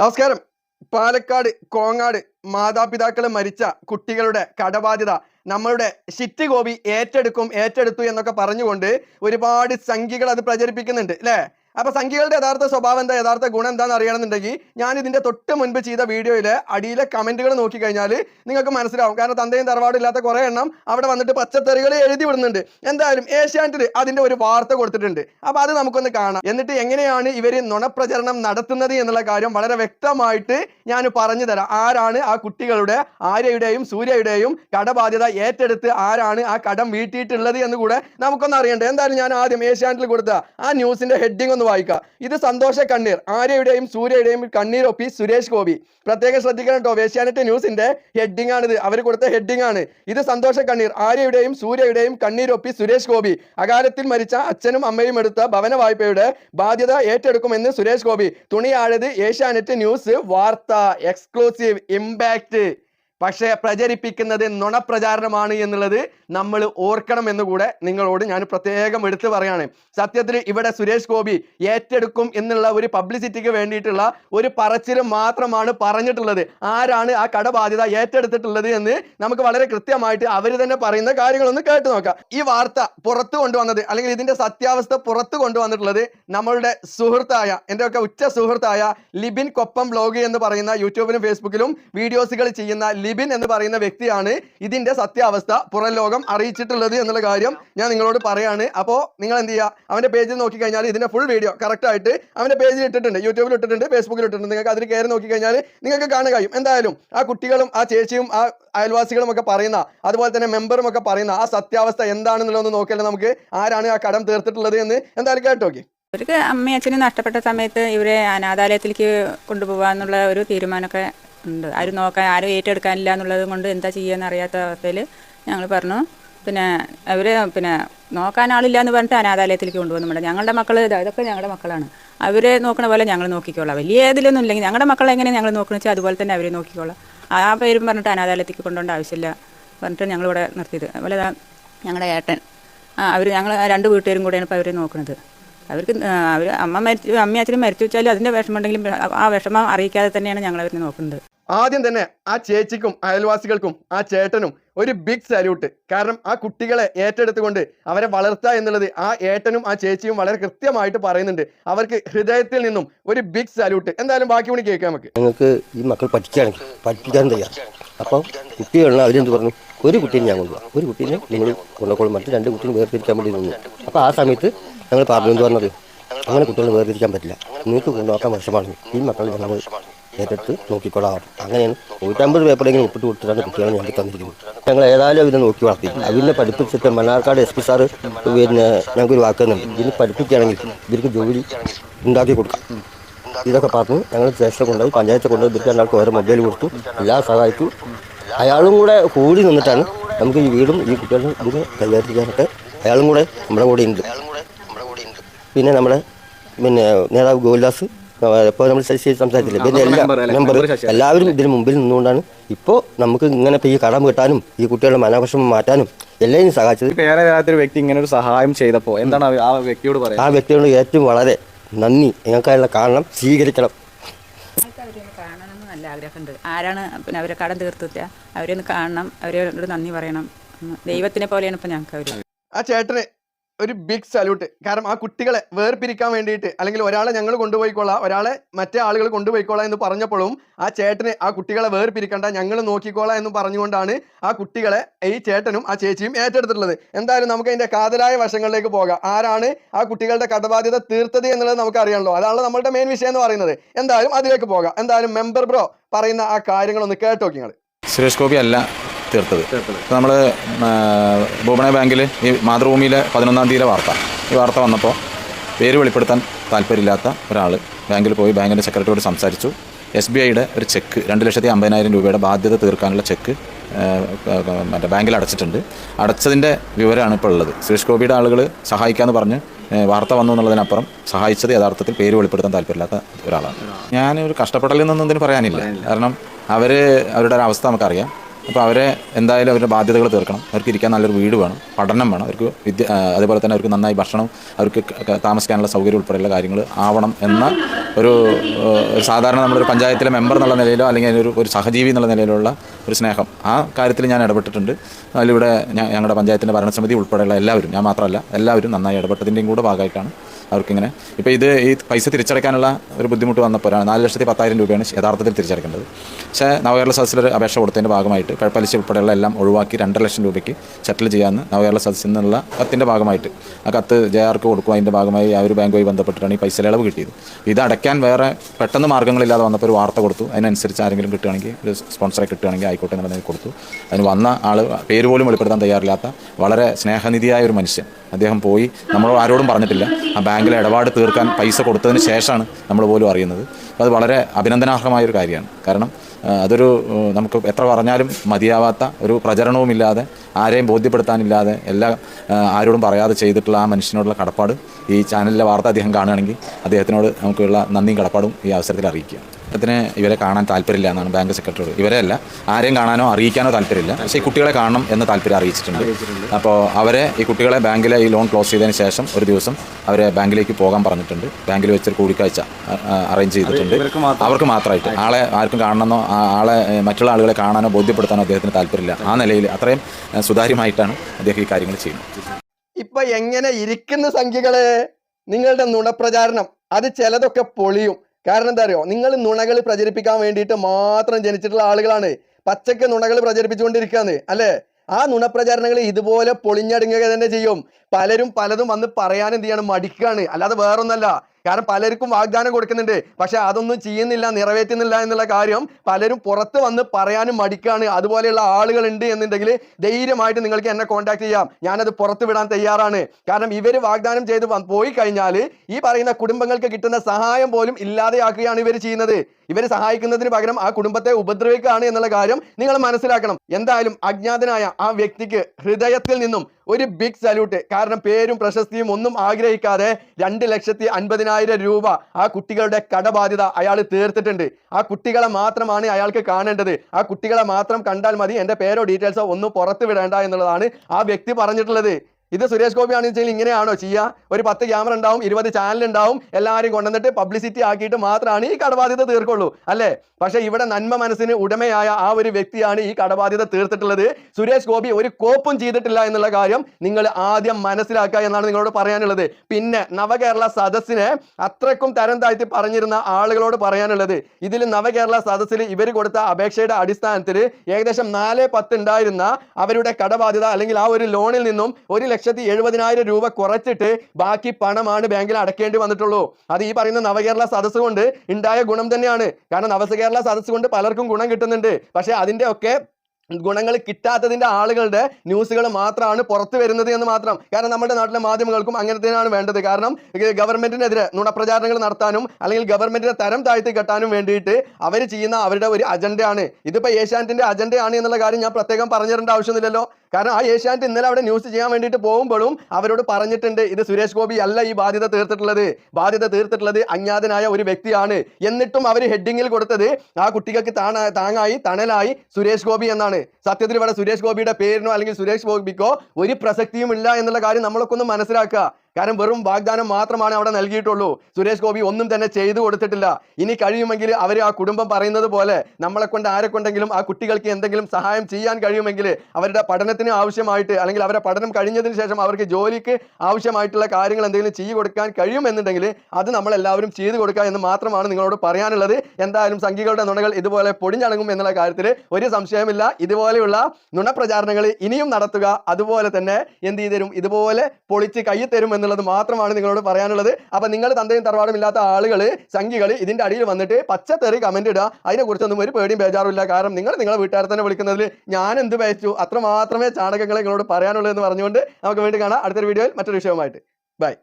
നമസ്കാരം. പാലക്കാട് കോങ്ങാട് മാതാപിതാക്കൾ മരിച്ച കുട്ടികളുടെ കടബാധ്യത നമ്മളുടെ ഷിറ്റ് ഗോപി ഏറ്റെടുക്കും ഏറ്റെടുത്തു എന്നൊക്കെ പറഞ്ഞുകൊണ്ട് ഒരുപാട് സംഖ്യകൾ അത് പ്രചരിപ്പിക്കുന്നുണ്ട് അല്ലേ അപ്പൊ സംഖ്യകളുടെ യഥാർത്ഥ സ്വഭാവം എന്താ? യഥാർത്ഥ ഗുണം എന്താണെന്ന് അറിയണമെന്നുണ്ടെങ്കിൽ ഞാൻ ഇതിന്റെ തൊട്ട് മുൻപ് ചെയ്ത വീഡിയോയിലെ അടിയിലെ കമന്റുകൾ നോക്കി കഴിഞ്ഞാൽ നിങ്ങൾക്ക് മനസ്സിലാവും. കാരണം തന്തയും തറവാടും ഇല്ലാത്ത കുറെ എണ്ണം അവിടെ വന്നിട്ട് പച്ചത്തെറികൾ എഴുതി വിടുന്നുണ്ട്. എന്തായാലും ഏഷ്യാനെറ്റിൽ അതിന്റെ ഒരു വാർത്ത കൊടുത്തിട്ടുണ്ട്. അപ്പൊ അത് നമുക്കൊന്ന് കാണാം. എന്നിട്ട് എങ്ങനെയാണ് ഇവർ നുണപ്രചരണം നടത്തുന്നത് എന്നുള്ള കാര്യം വളരെ വ്യക്തമായിട്ട് ഞാൻ പറഞ്ഞു തരാം. ആരാണ് ആ കുട്ടികളുടെ ആര്യയുടെയും സൂര്യയുടെയും കടബാധ്യത ഏറ്റെടുത്ത് ആരാണ് ആ കടം വീട്ടിയിട്ടുള്ളത് എന്ന് കൂടെ നമുക്കൊന്ന് അറിയണ്ടേ. എന്തായാലും ഞാൻ ആദ്യം ഏഷ്യാനെറ്റിൽ കൊടുത്ത ആ ന്യൂസിന്റെ ഹെഡിങ് ഒന്ന് വായിക്കാം. ഇത് സന്തോഷ കണ്ണീർ. ആര്യയുടെയും സൂര്യയുടെയും കണ്ണീർ ഒപ്പി സുരേഷ് ഗോപി. പ്രത്യേകം ശ്രദ്ധിക്കണം കേട്ടോ ഏഷ്യാനെറ്റ് ന്യൂസിന്റെ ഹെഡിങ് ആണിത്. അവർ കൊടുത്ത ഹെഡിങ് ആണ്. ഇത് സന്തോഷ കണ്ണീർ. ആര്യയുടെയും സൂര്യയുടെയും കണ്ണീരൊപ്പി സുരേഷ് ഗോപി. അകാലത്തിൽ മരിച്ച അച്ഛനും അമ്മയും എടുത്ത ഭവന വായ്പയുടെ ബാധ്യത ഏറ്റെടുക്കുമെന്ന് സുരേഷ് ഗോപി. തുണിയാഴത് ഏഷ്യാനെറ്റ് ന്യൂസ് വാർത്ത. എക്സ്ക്ലൂസീവ് ഇമ്പാക്റ്റ് പക്ഷേ പ്രചരിപ്പിക്കുന്നത് നുണപ്രചാരണമാണ് എന്നുള്ളത് നമ്മൾ ഓർക്കണം എന്നുകൂടെ നിങ്ങളോട് ഞാൻ പ്രത്യേകം എടുത്തു പറയാണ്. സത്യത്തിൽ ഇവിടെ സുരേഷ് ഗോപി ഏറ്റെടുക്കും എന്നുള്ള ഒരു പബ്ലിസിറ്റിക്ക് വേണ്ടിയിട്ടുള്ള ഒരു പറച്ചിൽ മാത്രമാണ് പറഞ്ഞിട്ടുള്ളത്. ആരാണ് ആ കടബാധ്യത ഏറ്റെടുത്തിട്ടുള്ളത് എന്ന് നമുക്ക് വളരെ കൃത്യമായിട്ട് അവർ തന്നെ പറയുന്ന കാര്യങ്ങളൊന്ന് കേട്ടു നോക്കാം. ഈ വാർത്ത പുറത്തു കൊണ്ടുവന്നത് അല്ലെങ്കിൽ ഇതിന്റെ സത്യാവസ്ഥ പുറത്തു കൊണ്ടുവന്നിട്ടുള്ളത് നമ്മളുടെ സുഹൃത്തായ എന്റെ ഒക്കെ ഉച്ച സുഹൃത്തായ ലിബിൻ കൊപ്പം ബ്ലോഗ് എന്ന് പറയുന്ന യൂട്യൂബിലും ഫേസ്ബുക്കിലും വീഡിയോസുകൾ ചെയ്യുന്ന ലിബിൻ എന്ന് പറയുന്ന വ്യക്തിയാണ് ഇതിന്റെ സത്യാവസ്ഥ പുറം ലോകം അറിയിച്ചിട്ടുള്ളത് എന്നുള്ള കാര്യം ഞാൻ നിങ്ങളോട് പറയാണ്. അപ്പോൾ നിങ്ങൾ എന്ത് ചെയ്യുക അവന്റെ പേജിൽ നോക്കി കഴിഞ്ഞാൽ ഇതിന്റെ ഫുൾ വീഡിയോ കറക്റ്റ് ആയിട്ട് അവന്റെ പേജിൽ ഇട്ടിട്ടുണ്ട് യൂട്യൂബിൽ ഇട്ടിട്ടുണ്ട് ഫേസ്ബുക്കിൽ ഇട്ടിട്ടുണ്ട്. നിങ്ങൾക്ക് അതിൽ കയറി നോക്കി കഴിഞ്ഞാൽ നിങ്ങൾക്ക് കാണാൻ കഴിയും. എന്തായാലും ആ കുട്ടികളും ആ ചേച്ചിയും ആ അയൽവാസികളും ഒക്കെ പറയുന്ന അതുപോലെ തന്നെ മെമ്പറും ഒക്കെ പറയുന്ന ആ സത്യാവസ്ഥ എന്താണെന്നുള്ളതൊന്ന് നോക്കിയാലും നമുക്ക് ആരാണ് ആ കടം തീർത്തിട്ടുള്ളത് എന്ന് എന്തായാലും കേട്ടോക്കി ഇവർക്ക് അമ്മയും അച്ഛനും നഷ്ടപ്പെട്ട സമയത്ത് ഇവരെ അനാഥാലയത്തിലേക്ക് കൊണ്ടുപോകാന്നുള്ള ഒരു തീരുമാനമൊക്കെ ഉണ്ട്. ആരും നോക്കാൻ ആരും ഏറ്റെടുക്കാനില്ല എന്നുള്ളത് കൊണ്ട് എന്താ ചെയ്യാന്ന് അറിയാത്ത അവസ്ഥയിൽ ഞങ്ങൾ പറഞ്ഞു. പിന്നെ അവർ പിന്നെ നോക്കാൻ ആളില്ല എന്ന് പറഞ്ഞിട്ട് അനാഥാലയത്തിലേക്ക് കൊണ്ടുപോകുന്നുണ്ട് ഞങ്ങളുടെ മക്കൾ ഇതൊക്കെ ഞങ്ങളുടെ മക്കളാണ്. അവരെ നോക്കണ പോലെ ഞങ്ങൾ നോക്കിക്കോളാം. വലിയ ഇതിലൊന്നും ഇല്ലെങ്കിൽ ഞങ്ങളുടെ മക്കളെ എങ്ങനെ ഞങ്ങൾ നോക്കണെന്ന് വെച്ചാൽ അതുപോലെ തന്നെ അവരെ നോക്കിക്കോളാം. ആ പേരും പറഞ്ഞിട്ട് അനാഥാലയത്തിലേക്ക് കൊണ്ടുപോകേണ്ട ആവശ്യമില്ല പറഞ്ഞിട്ട് ഞങ്ങളിവിടെ നിർത്തിയത്. അതുപോലെ ഞങ്ങളുടെ ഏട്ടൻ. അവർ ഞങ്ങൾ രണ്ട് വീട്ടുകാരും കൂടെയാണ് ഇപ്പോൾ അവരെ നോക്കുന്നത് അവർക്ക് അവർ അമ്മ മരിച്ചു അമ്മയും മരിച്ചു വെച്ചാലും അതിന്റെ വിഷമം ഉണ്ടെങ്കിലും ആ വിഷമം അറിയിക്കാതെ തന്നെയാണ് ഞങ്ങൾ അവരെ നോക്കുന്നത്. ആദ്യം തന്നെ ആ ചേച്ചിക്കും അയൽവാസികൾക്കും ആ ചേട്ടനും ഒരു ബിഗ് സല്യൂട്ട് കാരണം ആ കുട്ടികളെ ഏറ്റെടുത്തുകൊണ്ട് അവരെ വളർത്തുക എന്നുള്ളത് ആ ഏട്ടനും ആ ചേച്ചിയും വളരെ കൃത്യമായിട്ട് പറയുന്നുണ്ട്. അവർക്ക് ഹൃദയത്തിൽ നിന്നും ഒരു ബിഗ് സല്യൂട്ട് എന്തായാലും ബാക്കി കൂടി കേൾക്കാം നമുക്ക്. ഞങ്ങൾക്ക് ഈ മക്കൾ പഠിക്കുകയാണെങ്കിൽ പഠിപ്പിക്കാൻ തയ്യാറ് അപ്പം കുട്ടികളിൽ അവരെന്ത് പറഞ്ഞു? ഒരു കുട്ടീനെ ഞാൻ കൊണ്ടുവാ ഒരു കുട്ടീനെ നിങ്ങൾ കൊണ്ടുപോകും മറ്റു രണ്ട് കുട്ടീനെ വേർതിരിക്കാൻ വേണ്ടി നിന്നു. അപ്പോൾ ആ സമയത്ത് ഞങ്ങൾ പറഞ്ഞു എന്ന് പറഞ്ഞത് അങ്ങനെ കുട്ടികളെ വേർതിരിക്കാൻ പറ്റില്ല. നിങ്ങൾക്ക് നോക്കാൻ വർഷമാണ് ഈ മക്കളെ ഞങ്ങൾ ഏറ്റെടുത്ത് നോക്കിക്കൊള്ളാം അങ്ങനെയാണ് നൂറ്റമ്പത് പേപ്പറെങ്കിലും ഒപ്പിട്ട് കൊടുത്തിട്ടാണ് കുട്ടികളെ ഞങ്ങൾക്ക് തന്നിരിക്കുന്നത്. ഞങ്ങൾ ഏതായാലും ഇതിനെ നോക്കി വളർത്തി. അതിനെ പഠിപ്പിച്ചിട്ട് മണ്ണാർക്കാട് എസ് പി സാറ് പിന്നെ ഞങ്ങൾക്കൊരു വാക്കുന്നുണ്ട് ഇതിന് പഠിപ്പിക്കുകയാണെങ്കിൽ ഇവർക്ക് ജോലി ഉണ്ടാക്കി കൊടുക്കാം. ഇതൊക്കെ പറഞ്ഞു ഞങ്ങൾ സ്റ്റേഷനിൽ കൊണ്ടുപോയി പഞ്ചായത്ത് കൊണ്ടുപോയി ഇവർക്ക് രണ്ടാൾക്ക് ഓരോ മൊബൈൽ കൊടുത്തു. എല്ലാം സഹായിച്ചു. അയാളും കൂടെ കൂടി നിന്നിട്ടാണ് നമുക്ക് ഈ വീടും ഈ കുട്ടികളും ഇത് കൈകാര്യം ചെയ്യാനൊക്കെ അയാളും കൂടെ നമ്മുടെ കൂടെ ഉണ്ട്. പിന്നെ നമ്മുടെ പിന്നെ നേതാവ് ഗോവിലാസ് ഇപ്പോൾ നമ്മൾ ശശി ചെയ്ത് സംസാരിച്ചില്ലേ? പിന്നെ എല്ലാ മെമ്പർ എല്ലാവരും ഇതിന് മുമ്പിൽ നിന്നുകൊണ്ടാണ് ഇപ്പോൾ നമുക്ക് ഇങ്ങനെ ഇപ്പോൾ ഈ കടം കിട്ടാനും ഈ കുട്ടികളുടെ മനോവിഷമം മാറ്റാനും എല്ലാവരും സഹായിച്ചത് വേറെ ഒരു വ്യക്തി ഇങ്ങനെ ഒരു സഹായം ചെയ്തപ്പോൾ എന്താണ് ആ- വ്യക്തിയോട് പറയുന്നത് ആ വ്യക്തിയോട് ഏറ്റവും വളരെ നന്ദി. നിങ്ങൾക്കായുള്ള കാരണം സ്വീകരിക്കണം. നല്ല ആഗ്രഹമുണ്ട്. ആരാണ് പിന്നെ അവരെ കടം തീർത്തില്ല? അവരെ ഒന്ന് കാണണം. അവരോട് നന്ദി പറയണം. ദൈവത്തിനെ പോലെയാണ് ഇപ്പം ഞങ്ങൾക്ക് അവർ ആ ചേട്ടന് ഒരു ബിഗ് സല്യൂട്ട് കാരണം ആ കുട്ടികളെ വേർപിരിക്കാൻ വേണ്ടിയിട്ട് അല്ലെങ്കിൽ ഒരാളെ ഞങ്ങൾ കൊണ്ടുപോയിക്കോളാം ഒരാളെ മറ്റേ ആളുകൾ കൊണ്ടുപോയിക്കോളാം എന്ന് പറഞ്ഞപ്പോഴും ആ ചേട്ടന് ആ കുട്ടികളെ വേർപിരിക്കണ്ട ഞങ്ങൾ നോക്കിക്കോളാം എന്ന് പറഞ്ഞുകൊണ്ടാണ് ആ കുട്ടികളെ ഈ ചേട്ടനും ആ ചേച്ചിയും ഏറ്റെടുത്തിട്ടുള്ളത്. എന്തായാലും നമുക്ക് അതിന്റെ കാതലായ വശങ്ങളിലേക്ക് പോകാം. ആരാണ് ആ കുട്ടികളുടെ കഥബാധ്യത തീർത്തത് എന്നുള്ളത് നമുക്ക് അറിയണല്ലോ അതാണ് നമ്മളുടെ മെയിൻ വിഷയം എന്ന് പറയുന്നത്. എന്തായാലും അതിലേക്ക് പോകാം. എന്തായാലും മെമ്പർ ബ്രോ പറയുന്ന ആ കാര്യങ്ങളൊന്ന് കേട്ടോക്കി നിങ്ങൾ സുരേഷ് ഗോപി അല്ല. തീർത്തത്. നമ്മൾ ഭൂപണ ബാങ്കിൽ ഈ മാതൃഭൂമിയിലെ പതിനൊന്നാം തീയതിയിലെ വാർത്ത. ഈ വാർത്ത വന്നപ്പോൾ പേര് വെളിപ്പെടുത്താൻ താല്പര്യമില്ലാത്ത ഒരാൾ ബാങ്കിൽ പോയി ബാങ്കിന്റെ സെക്രട്ടറിയോട് സംസാരിച്ചു. എസ് ബി ഐയുടെ ഒരു ചെക്ക് രണ്ട് ലക്ഷത്തി അമ്പതിനായിരം രൂപയുടെ ബാധ്യത തീർക്കാനുള്ള ചെക്ക് മറ്റേ ബാങ്കിൽ അടച്ചിട്ടുണ്ട്. അടച്ചതിന്റെ വിവരമാണ് ഇപ്പോൾ ഉള്ളത്. സുരേഷ് ഗോപിയുടെ ആളുകൾ സഹായിക്കാമെന്ന് പറഞ്ഞ് വാർത്ത വന്നു എന്നുള്ളതിനപ്പുറം സഹായിച്ചത് യഥാർത്ഥത്തിൽ പേര് വെളിപ്പെടുത്താൻ താല്പര്യമില്ലാത്ത ഒരാളാണ്. ഞാനൊരു ഒരു കഷ്ടപ്പെടലിൽ നിന്നൊന്നും ഇതിന് പറയാനില്ല. കാരണം അവർ അവരുടെ ഒരു അവസ്ഥ നമുക്കറിയാം. അപ്പോൾ അവരെ എന്തായാലും അവരുടെ ബാധ്യതകൾ തീർക്കണം. അവർക്ക് ഇരിക്കാൻ നല്ലൊരു വീട് വേണം പഠനം വേണം. അവർക്ക് വിദ്യ അതേപോലെ തന്നെ അവർക്ക് നന്നായി ഭക്ഷണം അവർക്ക് താമസിക്കാനുള്ള സൗകര്യം ഉൾപ്പെടെയുള്ള കാര്യങ്ങൾ ആവണം എന്ന ഒരു സാധാരണ നമ്മളൊരു പഞ്ചായത്തിലെ മെമ്പർ എന്നുള്ള നിലയിലോ അല്ലെങ്കിൽ അതിനൊരു ഒരു സഹജീവി എന്നുള്ള നിലയിലുള്ള ഒരു സ്നേഹം. ആ കാര്യത്തിൽ ഞാൻ ഇടപെട്ടിട്ടുണ്ട്. അതിലിവിടെ ഞങ്ങളുടെ പഞ്ചായത്തിന്റെ ഭരണസമിതി ഉൾപ്പെടെയുള്ള എല്ലാവരും ഞാൻ മാത്രമല്ല എല്ലാവരും നന്നായി ഇടപെട്ടതിന്റെയും കൂടെ ഭാഗമായിട്ടാണ് അവർക്കിങ്ങനെ. ഇപ്പോൾ ഇത് ഈ പൈസ തിരിച്ചടയ്ക്കാനുള്ള ഒരു ബുദ്ധിമുട്ട് വന്നപ്പോഴാണ് നാല് ലക്ഷത്തി പത്തായിരം രൂപയാണ് യഥാർത്ഥത്തിൽ തിരിച്ചടക്കേണ്ടത് പക്ഷേ നവകേരള സദസ്സിലൊരു അപേക്ഷ കൊടുത്തതിന്റെ ഭാഗമായിട്ട് കഴപ്പലിശ ഉൾപ്പെടെയുള്ള എല്ലാം ഒഴിവാക്കി രണ്ടര ലക്ഷം രൂപയ്ക്ക് സെറ്റിൽ ചെയ്യാമെന്ന് നവകേരള സദസ്സിൽ നിന്നുള്ള കത്തിന്റെ ഭാഗമായിട്ട് ആ കത്ത് ജെ ആർക്ക് കൊടുക്കും. അതിന്റെ ഭാഗമായി ആ ഒരു ബാങ്കുമായി ബന്ധപ്പെട്ടിട്ടാണ് ഈ പൈസ ഇളവ് കിട്ടിയത്. ഇത് അടയ്ക്കാൻ വേറെ പെട്ടെന്ന് മാർഗങ്ങളില്ലാതെ വന്നപ്പോൾ ഒരു വാർത്ത കൊടുത്തു. അതിനനുസരിച്ച് ആരെങ്കിലും കിട്ടുകയാണെങ്കിൽ ഒരു സ്പോൺസറെ കിട്ടുകയാണെങ്കിൽ ആയിക്കോട്ടെ എന്നുള്ള നിലയിൽ കൊടുത്തു. അതിന് വന്ന ആൾ പേര് പോലും വെളിപ്പെടുത്താൻ തയ്യാറില്ലാത്ത വളരെ സ്നേഹനിധിയായ ഒരു മനുഷ്യൻ. അദ്ദേഹം പോയി. നമ്മൾ ആരോടും പറഞ്ഞിട്ടില്ല. ആ ബാങ്കിലെ ഇടപാട് തീർക്കാൻ പൈസ കൊടുത്തതിന് ശേഷമാണ് നമ്മൾ പോലും അറിയുന്നത്. അപ്പോൾ അത് വളരെ അഭിനന്ദനാർഹമായ ഒരു കാര്യമാണ്. കാരണം അതൊരു നമുക്ക് എത്ര പറഞ്ഞാലും മതിയാവാത്ത ഒരു പ്രചരണവുമില്ലാതെ ആരെയും ബോധ്യപ്പെടുത്താനില്ലാതെ എല്ലാ ആരോടും പറയാതെ ചെയ്തിട്ടുള്ള ആ മനുഷ്യനോടുള്ള കടപ്പാട് ഈ ചാനലിലെ വാർത്ത അദ്ദേഹം കാണുകയാണെങ്കിൽ അദ്ദേഹത്തിനോട് നമുക്കുള്ള നന്ദിയും കടപ്പാടും ഈ അവസരത്തിൽ അറിയിക്കുക അദ്ദേഹത്തിന് ഇവരെ കാണാൻ താല്പര്യമില്ല എന്നാണ് ബാങ്ക് സെക്രട്ടറിയോട്. ഇവരെ അല്ല ആരെയും കാണാനോ അറിയിക്കാനോ താല്പര്യമില്ല. പക്ഷേ ഈ കുട്ടികളെ കാണണം എന്ന് താല്പര്യം അറിയിച്ചിട്ടുണ്ട്. അപ്പോൾ അവരെ ഈ കുട്ടികളെ ബാങ്കിലെ ഈ ലോൺ ക്ലോസ് ചെയ്തതിന് ശേഷം ഒരു ദിവസം അവരെ ബാങ്കിലേക്ക് പോകാൻ പറഞ്ഞിട്ടുണ്ട്. ബാങ്കിൽ വെച്ചൊരു കൂടിക്കാഴ്ച അറേഞ്ച് ചെയ്തിട്ടുണ്ട്. അവർക്ക് മാത്രമായിട്ട്. ആളെ ആർക്കും കാണണമെന്നോ ആളെ മറ്റുള്ള ആളുകളെ കാണാനോ ബോധ്യപ്പെടുത്താനോ അദ്ദേഹത്തിന് താല്പര്യമില്ല. ആ നിലയിൽ അത്രയും സുതാര്യമായിട്ടാണ് അദ്ദേഹം ഈ കാര്യങ്ങൾ ചെയ്യുന്നത്. ഇപ്പൊ എങ്ങനെ ഇരിക്കുന്ന സംഖ്യകളെ? നിങ്ങളുടെ നുണപ്രചാരണം. അത് ചിലതൊക്കെ പൊളിയും. കാരണം എന്താ അറിയോ? നിങ്ങൾ നുണകൾ പ്രചരിപ്പിക്കാൻ വേണ്ടിയിട്ട് മാത്രം ജനിച്ചിട്ടുള്ള ആളുകളാണ്. പച്ചക്ക് നുണകൾ പ്രചരിപ്പിച്ചുകൊണ്ടിരിക്കുകയാണ് അല്ലേ? ആ നുണപ്രചാരണങ്ങൾ ഇതുപോലെ പൊളിഞ്ഞടുങ്ങുക തന്നെ ചെയ്യും. പലരും പലതും വന്ന് പറയാൻ എന്ത് ചെയ്യണം? മടിക്കുകയാണ്. അല്ലാതെ വേറൊന്നല്ല. കാരണം പലർക്കും വാഗ്ദാനം കൊടുക്കുന്നുണ്ട്. പക്ഷെ അതൊന്നും ചെയ്യുന്നില്ല നിറവേറ്റുന്നില്ല എന്നുള്ള കാര്യം പലരും പുറത്ത് വന്ന് പറയാനും മടിക്കാണ്. അതുപോലെയുള്ള ആളുകൾ ഉണ്ട് എന്നുണ്ടെങ്കിൽ ധൈര്യമായിട്ട് നിങ്ങൾക്ക് എന്നെ കോൺടാക്ട് ചെയ്യാം. ഞാനത് പുറത്ത് വിടാൻ തയ്യാറാണ്. കാരണം ഇവർ വാഗ്ദാനം ചെയ്ത് പോയി കഴിഞ്ഞാൽ ഈ പറയുന്ന കുടുംബങ്ങൾക്ക് കിട്ടുന്ന സഹായം പോലും ഇല്ലാതെയാക്കുകയാണ് ഇവർ ചെയ്യുന്നത്. ഇവർ സഹായിക്കുന്നതിന് പകരം ആ കുടുംബത്തെ ഉപദ്രവിക്കുകയാണ് എന്നുള്ള കാര്യം നിങ്ങൾ മനസ്സിലാക്കണം. എന്തായാലും അജ്ഞാതനായ ആ വ്യക്തിക്ക് ഹൃദയത്തിൽ നിന്നും ഒരു ബിഗ് സല്യൂട്ട് കാരണം പേരും പ്രശസ്തിയും ഒന്നും ആഗ്രഹിക്കാതെ രണ്ട് ലക്ഷത്തി അൻപതിനായിരം രൂപ ആ കുട്ടികളുടെ കടബാധ്യത അയാൾ തീർത്തിട്ടുണ്ട്. ആ കുട്ടികളെ മാത്രമാണ് അയാൾക്ക് കാണേണ്ടത്. ആ കുട്ടികളെ മാത്രം കണ്ടാൽ മതി. എന്റെ പേരോ ഡീറ്റെയിൽസോ ഒന്നും പുറത്ത് വിടേണ്ട എന്നുള്ളതാണ് ആ വ്യക്തി പറഞ്ഞിട്ടുള്ളത്. ഇത് സുരേഷ് ഗോപി ആണെന്ന് വെച്ചാൽ ഇങ്ങനെയാണോ ചെയ്യുക ഒരു പത്ത് ക്യാമറ ഉണ്ടാവും ഇരുപത് ചാനൽ ഉണ്ടാവും എല്ലാവരും കൊണ്ടുവന്നിട്ട് പബ്ലിസിറ്റി ആക്കിയിട്ട് മാത്രമാണ് ഈ കടബാധ്യത തീർക്കുള്ളൂ അല്ലേ? പക്ഷേ ഇവിടെ നന്മ മനസ്സിന് ഉടമയായ ആ ഒരു വ്യക്തിയാണ് ഈ കടബാധ്യത തീർത്തിട്ടുള്ളത്. സുരേഷ് ഗോപി ഒരു കോപ്പും ചെയ്തിട്ടില്ല എന്നുള്ള കാര്യം നിങ്ങൾ ആദ്യം മനസ്സിലാക്കുക എന്നാണ് നിങ്ങളോട് പറയാനുള്ളത്. പിന്നെ നവകേരള സദസ്സിനെ അത്രക്കും തരം താഴ്ത്തി പറഞ്ഞിരുന്ന ആളുകളോട് പറയാനുള്ളത്. ഇതിൽ നവകേരള സദസ്സിൽ ഇവർ കൊടുത്ത അപേക്ഷയുടെ അടിസ്ഥാനത്തിൽ ഏകദേശം നാല് പത്ത് ഉണ്ടായിരുന്ന അവരുടെ കടബാധ്യത അല്ലെങ്കിൽ ആ ഒരു ലോണിൽ നിന്നും ഒരു ലക്ഷത്തി എഴുപതിനായിരം രൂപ കുറച്ചിട്ട് ബാക്കി പണമാണ് ബാങ്കിൽ അടക്കേണ്ടി വന്നിട്ടുള്ളൂ. അത് ഈ പറയുന്ന നവകേരള സദസ് കൊണ്ട് ഉണ്ടായ ഗുണം തന്നെയാണ്. കാരണം നവകേരള സദസ് കൊണ്ട് പലർക്കും ഗുണം കിട്ടുന്നുണ്ട്. പക്ഷേ അതിന്റെ ഒക്കെ ഗുണങ്ങൾ കിട്ടാത്തതിന്റെ ആളുകളുടെ ന്യൂസുകൾ മാത്രമാണ് പുറത്തു വരുന്നത് എന്ന് മാത്രം. കാരണം നമ്മുടെ നാട്ടിലെ മാധ്യമങ്ങൾക്കും അങ്ങനെ തന്നെയാണ് വേണ്ടത്. കാരണം ഗവൺമെന്റിനെതിരെ നുണപ്രചാരണങ്ങൾ നടത്താനും അല്ലെങ്കിൽ ഗവൺമെന്റിനെ തരം താഴ്ത്തി കെട്ടാനും വേണ്ടിയിട്ട് അവർ ചെയ്യുന്ന അവരുടെ ഒരു അജണ്ടയാണ്. ഇതിപ്പോൾ ഏഷ്യാനറ്റിന്റെ അജണ്ടയാണ് എന്നുള്ള കാര്യം ഞാൻ പ്രത്യേകം പറഞ്ഞു തരേണ്ട ആവശ്യമൊന്നുമില്ലല്ലോ. കാരണം ആ ഏഷ്യാനെറ്റ് ഇന്നലെ അവിടെ ന്യൂസ് ചെയ്യാൻ വേണ്ടിയിട്ട് പോകുമ്പോഴും അവരോട് പറഞ്ഞിട്ടുണ്ട് ഇത് സുരേഷ് ഗോപി അല്ല ഈ ബാധ്യത തീർത്തിട്ടുള്ളത്. ബാധ്യത തീർത്തിട്ടുള്ളത് അജ്ഞാതനായ ഒരു വ്യക്തിയാണ്. എന്നിട്ടും അവർ ഹെഡിങ്ങിൽ കൊടുത്തത് ആ കുട്ടികൾക്ക് താണ താങ്ങായി തണലായി സുരേഷ് ഗോപി എന്നാണ്. സത്യത്തിൽ ഇവിടെ സുരേഷ് ഗോപിയുടെ പേരിനോ അല്ലെങ്കിൽ സുരേഷ് ഗോപിക്കോ ഒരു പ്രസക്തിയും ഇല്ല എന്നുള്ള കാര്യം നമ്മളൊക്കെ ഒന്ന് മനസ്സിലാക്കുക. കാരണം വെറും വാഗ്ദാനം മാത്രമാണ് അവിടെ നൽകിയിട്ടുള്ളൂ. സുരേഷ് ഗോപി ഒന്നും തന്നെ ചെയ്തു കൊടുത്തിട്ടില്ല. ഇനി കഴിയുമെങ്കിൽ അവർ ആ കുടുംബം പറയുന്നത് പോലെ നമ്മളെ കൊണ്ട് ആരെ കൊണ്ടെങ്കിലും ആ കുട്ടികൾക്ക് എന്തെങ്കിലും സഹായം ചെയ്യാൻ കഴിയുമെങ്കിൽ അവരുടെ പഠനത്തിന് ആവശ്യമായിട്ട് അല്ലെങ്കിൽ അവരുടെ പഠനം കഴിഞ്ഞതിന് ശേഷം അവർക്ക് ജോലിക്ക് ആവശ്യമായിട്ടുള്ള കാര്യങ്ങൾ എന്തെങ്കിലും ചെയ്തു കൊടുക്കാൻ കഴിയുമെന്നുണ്ടെങ്കിൽ അത് നമ്മളെല്ലാവരും ചെയ്തു കൊടുക്കുക എന്ന് മാത്രമാണ് നിങ്ങളോട് പറയാനുള്ളത്. എന്തായാലും സംഘികളുടെ നുണകൾ ഇതുപോലെ പൊടിഞ്ഞടങ്ങും എന്നുള്ള കാര്യത്തിൽ ഒരു സംശയമില്ല ഇതുപോലെയുള്ള നുണപ്രചാരണങ്ങൾ ഇനിയും നടത്തുക. അതുപോലെ തന്നെ എന്ത് ചെയ്തു ഇതുപോലെ പൊളിച്ച് കൈ തരും എന്നുള്ളത് മാത്രമാണ് നിങ്ങളോട് പറയാനുള്ളത്. അപ്പൊ നിങ്ങൾ തന്തയും തറവാടും ഇല്ലാത്ത ആളുകൾ സംഖ്യകൾ ഇതിന്റെ അടിയിൽ വന്നിട്ട് പച്ചത്തെറി കമന്റ് ഇടുക. അതിനെക്കുറിച്ചൊന്നും ഒരു പേടിയും ബേജാറുമില്ല. കാരണം നിങ്ങൾ നിങ്ങളെ വീട്ടുകാർ തന്നെ വിളിക്കുന്നതിൽ ഞാൻ എന്ത് പേച്ചു അത്ര മാത്രമേ ചാണകങ്ങളെ നിങ്ങളോട് പറയാനുള്ളൂ എന്ന് പറഞ്ഞുകൊണ്ട് നമുക്ക് വേണ്ടി കാണാം. അടുത്തൊരു വീഡിയോയിൽ മറ്റൊരു വിഷയവുമായിട്ട്. ബൈ